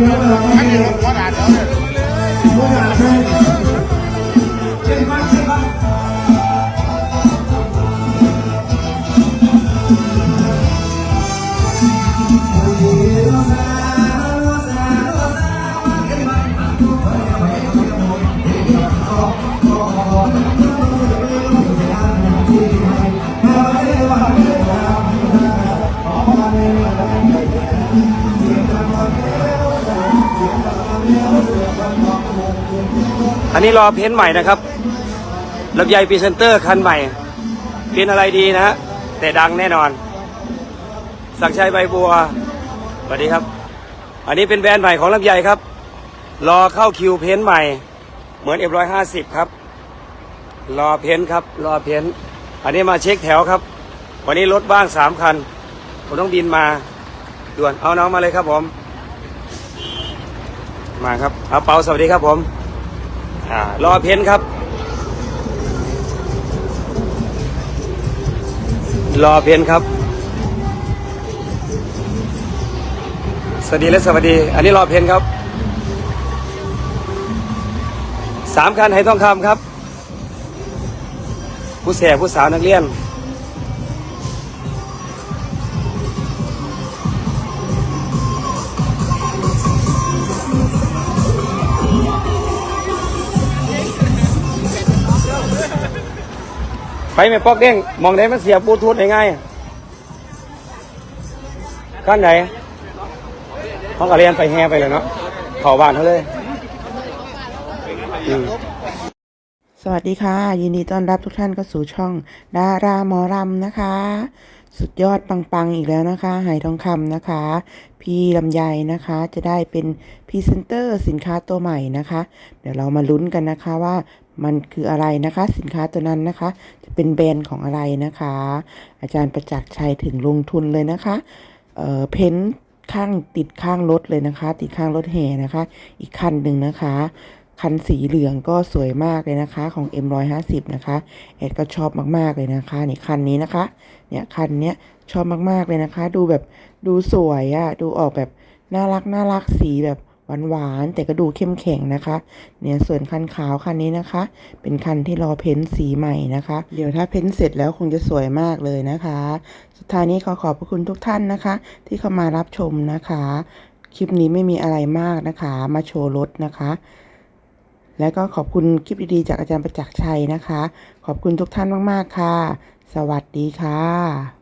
เยอ อันนี้รอเพ้นท์ใหม่นะครับลำไยพรีเซนเตอร์คันใหม่ เป็นอะไรดีนะฮะแต่ดังแน่นอน สักดิ์ชัยใบบัวสวัสดีครับ อันนี้เป็นแบรนด์ใหม่ของลำไยครับ รอเข้าคิวเพ้นท์ใหม่ เหมือน F150 ครับ รอเพ้นท์ครับ รอเพ้นท์อันนี้มาเช็คแถวครับ วันนี้รถบ้างสามคัน ผมต้องบินมาด่วน เอาน้องมาเลยครับผม มาครับเอาเปาสวัสดีครับผม รอเพ้นครับ รอเพ้นครับ สวัสดีและสวัสดี อันนี้รอเพ้นครับสามคันให้ทองคำครับ ผู้แสบผู้สาวนักเรียน ไปไม่ปอกเด้งมองไหนมันเสียบบลูทูธยังไงขั้นไหนเขาก็เรียนไปแฮไปเลยเนาะเข่าบ้านเขาเลยสวัสดีค่ะ ยินดีต้อนรับทุกท่านเข้าสู่ช่อง ดารามอรำนะคะ สุดยอดปังๆอีกแล้วนะคะหายทองคำนะคะ พี่ลำไยนะคะ จะได้เป็นพรีเซนเตอร์สินค้าตัวใหม่นะคะ เดี๋ยวเรามาลุ้นกันนะคะว่า มันคืออะไรนะคะ สินค้าตัวนั้นนะคะ จะเป็นแบรนด์ของอะไรนะคะ อาจารย์ประจักษ์ชัยถึงลงทุนเลยนะคะเออเพ้นข้างติดข้างรถเลยนะคะ ติดข้างรถแห่นะคะ อีกคันหนึ่งนะคะคันสีเหลืองก็สวยมากเลยนะคะของ M150 นะคะแอดก็ชอบมากๆเลยนะคะนี่คันนี้นะคะเนี่ยคันเนี้ยชอบมากๆเลยนะคะ ดูแบบดูสวยอะดูออกแบบน่ารักน่ารักสีแบบ หวานๆแต่ก็ดูเข้มแข็งนะคะ เนี่ยส่วนคันขาวคันนี้นะคะ เป็นคันที่รอเพ้นสีใหม่นะคะ เดี๋ยวถ้าเพ้นเสร็จแล้วคงจะสวยมากเลยนะคะ สุดท้ายนี้ขอขอบพระคุณทุกท่านนะคะ ที่เข้ามารับชมนะคะ คลิปนี้ไม่มีอะไรมากนะคะ มาโชว์รถนะคะและก็ขอบคุณคลิปดีๆ จากอาจารย์ประจักษ์ชัยนะคะ ขอบคุณทุกท่านมาก ๆ ค่ะ สวัสดีค่ะ